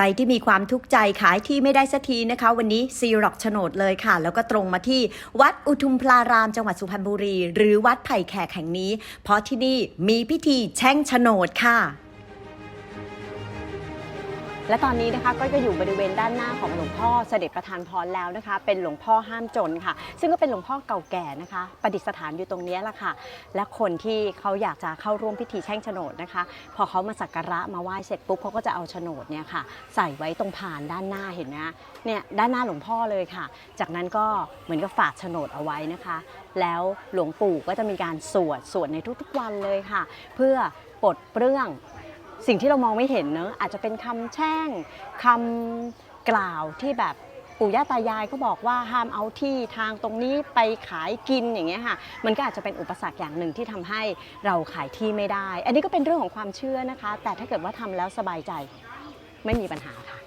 รที่มีความทุกข์ใจขายที่ไม่ได้สักทีนะคะ วันนี้ซีร็อกโฉนดเลยค่ะ แล้วก็ตรงมาที่วัดอุทุมพลารามจังหวัดสุพรรณบุรี หรือวัดไผ่แขกแห่งนี้ เพราะที่นี่มีพิธีแช่งโฉนดค่ะ และตอนนี้นะคะก็จะอยู่บริเวณด้านหน้าของหลวงพ่อเสด็จประธานพรแล้วนะคะ เป็นหลวงพ่อห้ามจนค่ะ ซึ่งก็เป็นหลวงพ่อเก่าแก่นะคะ ประดิษฐานอยู่ตรงนี้แหละค่ะ และคนที่เขาอยากจะเข้าร่วมพิธีแช่งโฉนดนะคะ พอเขามาสักการะมาไหว้เสร็จปุ๊บเขาก็จะเอาโฉนดเนี่ยค่ะ ใส่ไว้ตรงพานด้านหน้าเห็นไหมคะเนี่ยด้านหน้าหลวงพ่อเลยค่ะ จากนั้นก็เหมือนกับฝากโฉนดเอาไว้นะคะ แล้วหลวงปู่ก็จะมีการสวดสวดในทุกๆวันเลยค่ะ เพื่อปลดเปลื้อง สิ่งที่เรามองไม่เห็นเนอะอาจจะเป็นคำแช่งคำกล่าวที่แบบปู่ย่าตายายก็บอกว่าห้ามเอาที่ทางตรงนี้ไปขายกินอย่างเงี้ยค่ะ มันก็อาจจะเป็นอุปสรรคอย่างหนึ่งที่ทำให้เราขายที่ไม่ได้ อันนี้ก็เป็นเรื่องของความเชื่อนะคะ แต่ถ้าเกิดว่าทำแล้วสบายใจไม่มีปัญหาค่ะ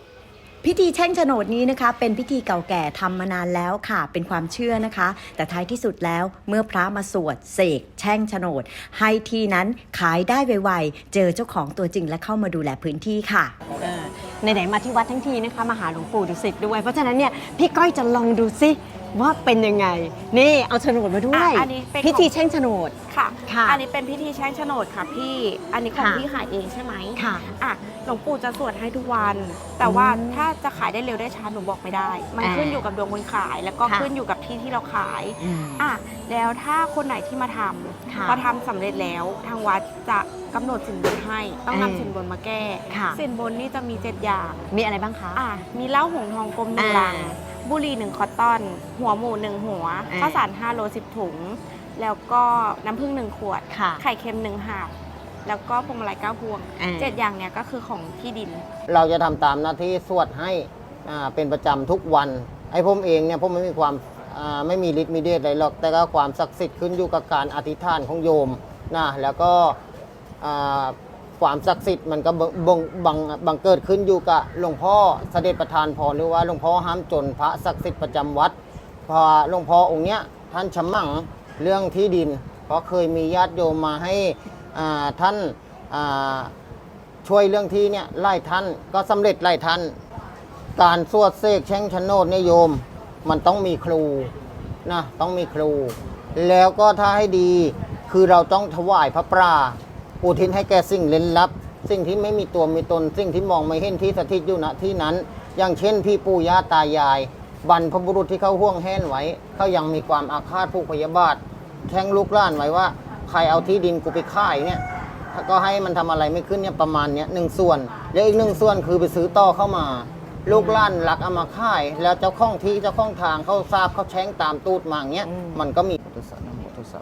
พิธีแช่งโฉนดนี้นะคะ เป็นพิธีเก่าแก่ทำมานานแล้วค่ะ เป็นความเชื่อนะคะ แต่ท้ายที่สุดแล้วเมื่อพระมาสวดเสกแช่งโฉนด ให้ที่นั้นขายได้ไวๆ เจอเจ้าของตัวจริงและเข้ามาดูแลพื้นที่ค่ะ ไหนๆมาที่วัดทั้งทีนะคะมาหาหลวงปู่ดุสิตด้วย เพราะฉะนั้นเนี่ยพี่ก้อยจะลองดูซิ ว่าเป็นยังไง นี่เอาโฉนดมาด้วยอะอันนี้เป็นของ พิธีแช่งโฉนด ค่ะ ค่ะอันนี้เป็นพิธีแช่งโฉนดค่ะพี่ อันนี้ของค่ะ พี่ขายเองใช่ไหมค่ะ อะ หลวงปู่จะสวดให้ทุกวัน แต่ว่าอืมถ้าจะขายได้เร็วได้ช้าหนูบอกไม่ได้ มันอ่าขึ้นอยู่กับดวงคนขาย แล้วก็ค่ะ ขึ้นอยู่กับที่ที่เราขาย อืม อะ แล้วถ้าคนไหนที่มาทำค่ะพอทำสำเร็จแล้ว ทางวัดจะกำหนดสินบนให้ ต้องเออนำสินบนมาแก้ ค่ะ สินบนนี่จะมีเจ็ดอย่าง มีอะไรบ้างคะ อะ มีเหล้าหงทองกลมหนึ่งอ่าลัง บุหรี่หนึ่งคอตตอน หัวหมูหนึ่งหัวอ่า ข้าวสาร5โล10 ถุง แล้วก็น้ำผึ้งหนึ่งขวด ค่ะ ไข่เค็มหนึ่งหาบแล้วก็พวงมาลัยเก้าพวงอ่า เจ็ดอย่างเนี้ยก็คือของที่ดิน เราจะทำตามหน้าที่สวดให้อ่าเป็นประจำทุกวันไอ้ผมเองเนี่ยผมไม่มีความอ่าไม่มีฤทธิ์มีเดชอะไรหรอก แต่ก็ความศักดิ์สิทธิ์ขึ้นอยู่กับการอธิษฐานของโยมนะแล้วก็อ่า ความศักดิ์สิทธิ์มันก็บังบังบังบังเกิดขึ้นอยู่กับหลวงพ่อเสด็จประธานพรหรือว่าหลวงพ่อห้ามจนพระศักดิ์สิทธิ์ประจำวัดพอหลวงพ่อองค์เนี้ยท่านฉมังเรื่องที่ดิน เพราะเคยมีญาติโยมมาให้ท่านช่วยเรื่องที่เนี่ยไล่ท่านก็สำเร็จไล่ท่าน การสวดเสกแช่งชนโนดเนี่ยโยมมันต้องมีครูนะต้องมีครู แล้วก็ถ้าให้ดีคือเราต้องถวายพระปรา อุทิศให้แก่สิ่งเล่นลับ สิ่งที่ไม่มีตัวมีตน สิ่งที่มองไม่เห็นที่สถิตอยู่ณที่นั้น อย่างเช่น พี่ปู่ย่าตายาย บรรพบุรุษที่เขาห่วงแห้นไว้ เขายังมีความอาฆาตผูกพยาบาทแช่งลูกหล้านไว้ว่า ใครเอาที่ดินกูไปขายเนี่ยก็ให้มันทำอะไรไม่ขึ้นเนี่ยประมาณเนี้ยหนึ่งส่วน แล้วอีกหนึ่งส่วนคือไปซื้อต่อเข้ามา ลูกหล้านรักเอามาขาย แล้วเจ้าของที่เจ้าของทางเขาทราบเขาแช้งตามตูดมาอย่างเงี้ยอืมมันก็มีทุสัพทุสั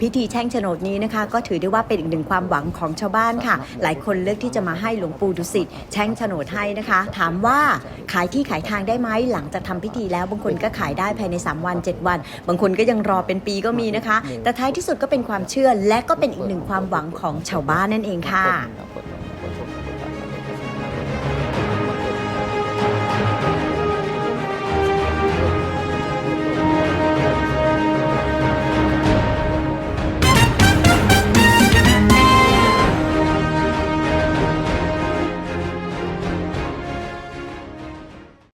พพิธีแช่งโฉนดนี้นะคะก็ถือได้ว่าเป็นอีกหนึ่งความหวังของชาวบ้านค่ะ หลายคนเลือกที่จะมาให้หลวงปู่ดุสิตแช่งโฉนดให้นะคะ ถามว่าขายที่ขายทางได้ไหมหลังจากทำพิธีแล้วบางคนก็ขายได้ภายใน 3 วัน 7 วัน บางคนก็ยังรอเป็นปีก็มีนะคะ แต่ท้ายที่สุดก็เป็นความเชื่อและก็เป็นอีกหนึ่งความหวังของชาวบ้านนั่นเองค่ะ